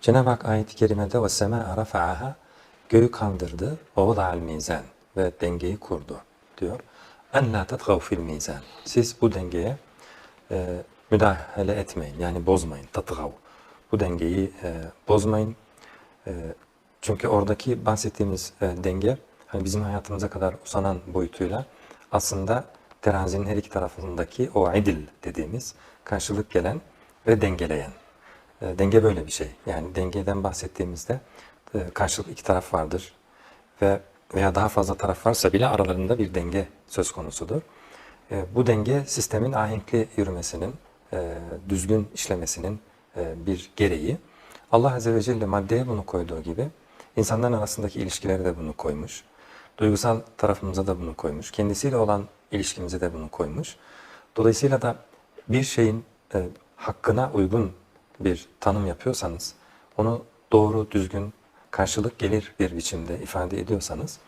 Cenab-ı Hak ayet-i kerimede sema rafa'aha göğü kaldırdı vada'al mizan ve dengeyi kurdu diyor. La tetgav fil mizan. Siz bu dengeye e, müdahale etmeyin. Yani bozmayın. Tetgav. Bu dengeyi e, bozmayın. E, çünkü oradaki bahsettiğimiz e, denge hani bizim hayatımıza kadar uzanan boyutuyla aslında terazinin her iki tarafındaki o idil dediğimiz karşılık gelen ve dengeleyen. E, denge böyle bir şey. Yani dengeden bahsettiğimizde e, karşılıklı iki taraf vardır ve veya daha fazla taraf varsa bile aralarında bir denge söz konusudur. E, bu denge sistemin ahenkli yürümesinin, düzgün işlemesinin bir gereği. Allah Azze ve Celle maddeye bunu koyduğu gibi insanların arasındaki ilişkileri de bunu koymuş. Duygusal tarafımıza da bunu koymuş. Kendisiyle olan ilişkimize de bunu koymuş. Dolayısıyla da bir şeyin hakkına uygun bir tanım yapıyorsanız, onu doğru, düzgün, karşılık gelir bir biçimde ifade ediyorsanız,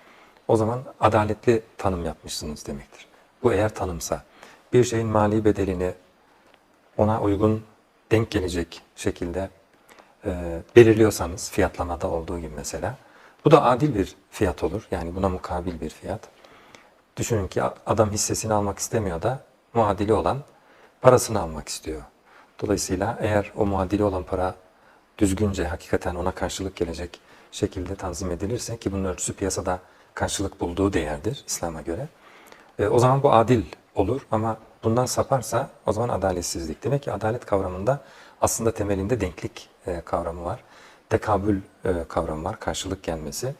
o zaman adaletli tanım yapmışsınız demektir. Bu eğer tanımsa, bir şeyin mali bedelini ona uygun, denk gelecek şekilde e, belirliyorsanız, fiyatlamada olduğu gibi mesela, bu da adil bir fiyat olur. Yani buna mukabil bir fiyat. Düşünün ki adam hissesini almak istemiyor da muadili olan parasını almak istiyor. Dolayısıyla eğer o muadili olan para düzgünce hakikaten ona karşılık gelecek şekilde tanzim edilirse ki bunun ölçüsü piyasada karşılık bulduğu değerdir İslam'a göre. E, o zaman bu adil olur ama bundan saparsa o zaman adaletsizlik. Demek ki adalet kavramında aslında temelinde denklik e, kavramı var. Tekabül e, kavramı var, karşılık gelmesi.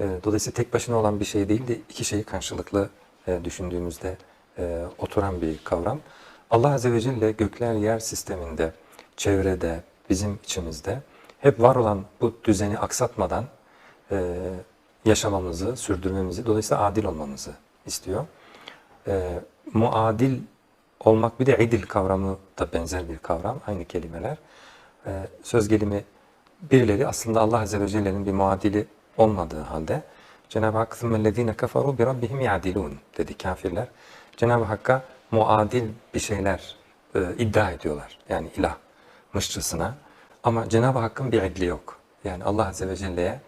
E, dolayısıyla tek başına olan bir şey değil de iki şeyi karşılıklı e, düşündüğümüzde e, oturan bir kavram. Allah Azze ve Celle gökler yer sisteminde, çevrede, bizim içimizde hep var olan bu düzeni aksatmadan e, yaşamamızı, sürdürmemizi, dolayısıyla adil olmamızı istiyor. E, muadil olmak bir de idil kavramı da benzer bir kavram, aynı kelimeler. E, söz gelimi birileri aslında Allah Azze ve Celle'nin bir muadili olmadığı halde Cenab-ı Hak ثُمَّ الَّذ۪ينَ كَفَرُوا بِرَبِّهِمْ يَعْدِلُونَ dedi kafirler. Cenab-ı Hakk'a muadil bir şeyler e, iddia ediyorlar. Yani ilahmışçasına. Ama Cenab-ı Hakk'ın bir idli yok. Yani Allah Azze ve Celle'ye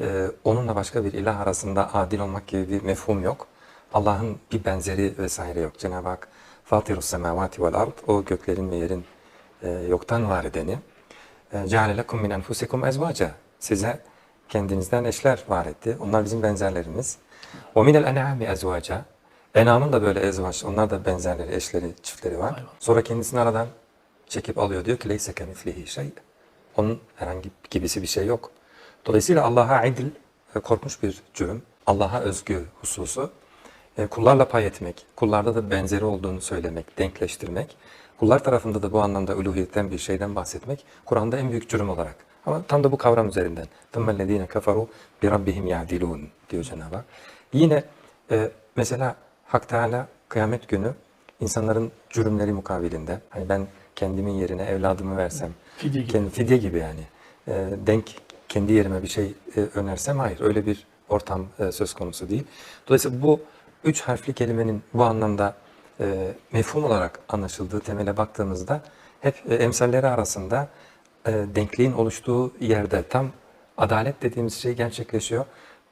e, onunla başka bir ilah arasında adil olmak gibi bir mefhum yok. Allah'ın bir benzeri vesaire yok. Cenab-ı Hak Fatirus semavati vel ard o göklerin ve yerin e, yoktan var edeni. Ceale lekum min enfusikum ezvaca. Size kendinizden eşler var etti. Onlar bizim benzerlerimiz. O minel en'ami ezvaca. Enamın da böyle ezvaç, onlar da benzerleri, eşleri, çiftleri var. Sonra kendisini aradan çekip alıyor. Diyor ki leyse kemiflihi şey. Onun herhangi gibisi bir şey yok. Dolayısıyla Allah'a idil e, korkmuş bir cürüm. Allah'a özgü hususu. E, kullarla pay etmek, kullarda da benzeri olduğunu söylemek, denkleştirmek. Kullar tarafında da bu anlamda uluhiyetten bir şeyden bahsetmek Kur'an'da en büyük cürüm olarak. Ama tam da bu kavram üzerinden. ثُمَّ الَّذ۪ينَ كَفَرُوا بِرَبِّهِمْ يَعْدِلُونَ diyor Cenab-ı Hak. Yine e, mesela Hak Teala kıyamet günü insanların cürümleri mukabilinde hani ben kendimin yerine evladımı versem Fidye gibi. kendi fidye gibi yani e, denk kendi yerime bir şey e, önersem hayır öyle bir ortam e, söz konusu değil. Dolayısıyla bu üç harfli kelimenin bu anlamda e, mefhum olarak anlaşıldığı temele baktığımızda hep e, emsalleri arasında e, denkliğin oluştuğu yerde tam adalet dediğimiz şey gerçekleşiyor.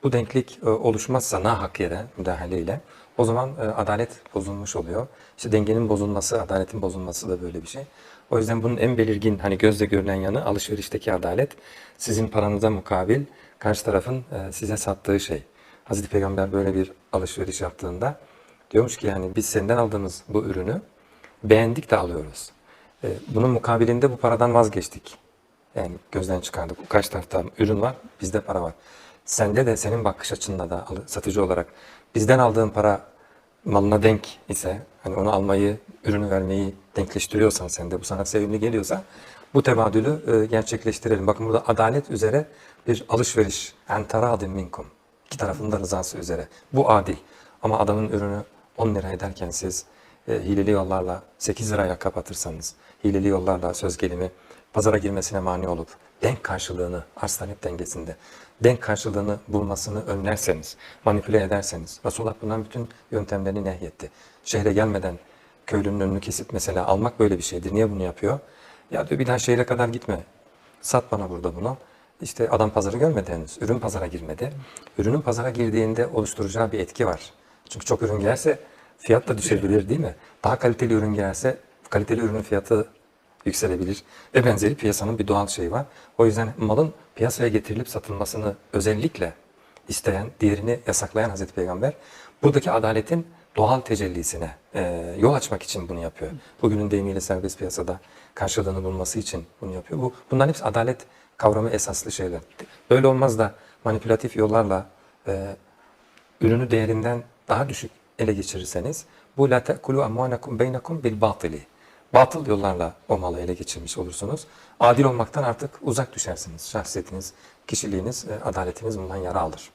Bu denklik e, oluşmazsa nahak yere müdahaleyle o zaman e, adalet bozulmuş oluyor. İşte dengenin bozulması, adaletin bozulması da böyle bir şey. O yüzden bunun en belirgin hani gözle görülen yanı alışverişteki adalet. Sizin paranıza mukabil karşı tarafın e, size sattığı şey. Hazreti Peygamber böyle bir alışveriş yaptığında diyormuş ki yani biz senden aldığımız bu ürünü beğendik de alıyoruz. Bunun mukabilinde bu paradan vazgeçtik. Yani gözden çıkardık. Kaç tarafta ürün var, bizde para var. Sende de senin bakış açınla da satıcı olarak bizden aldığın para malına denk ise hani onu almayı, ürünü vermeyi denkleştiriyorsan sen bu sana sevimli geliyorsa bu tebadülü e, gerçekleştirelim. Bakın burada adalet üzere bir alışveriş. En taradin minkum. İki tarafın da rızası üzere. Bu adil. Ama adamın ürünü 10 lira ederken siz e, hileli yollarla 8 liraya kapatırsanız, hileli yollarla söz gelimi pazara girmesine mani olup denk karşılığını arz talep dengesinde denk karşılığını bulmasını önlerseniz, manipüle ederseniz, Resulullah bundan bütün yöntemlerini nehyetti. Şehre gelmeden köylünün önünü kesip mesela almak böyle bir şeydir. Niye bunu yapıyor? Ya diyor bir daha şehre kadar gitme. Sat bana burada bunu. İşte adam pazarı görmedi henüz. Ürün pazara girmedi. Ürünün pazara girdiğinde oluşturacağı bir etki var. Çünkü çok ürün gelirse fiyat da düşebilir değil mi? Daha kaliteli ürün gelirse kaliteli ürünün fiyatı yükselebilir. Ve benzeri piyasanın bir doğal şeyi var. O yüzden malın piyasaya getirilip satılmasını özellikle isteyen, diğerini yasaklayan Hazreti Peygamber buradaki adaletin doğal tecellisine e, yol açmak için bunu yapıyor. Bugünün deyimiyle serbest piyasada karşılığını bulması için bunu yapıyor. Bu bunların hepsi adalet kavramı esaslı şeyler. Böyle olmaz da manipülatif yollarla e, ürünü değerinden daha düşük ele geçirirseniz bu la te'kulu amwanakum beynakum bil batili. Batıl yollarla o malı ele geçirmiş olursunuz. Adil olmaktan artık uzak düşersiniz. Şahsiyetiniz, kişiliğiniz, adaletiniz bundan yara alır.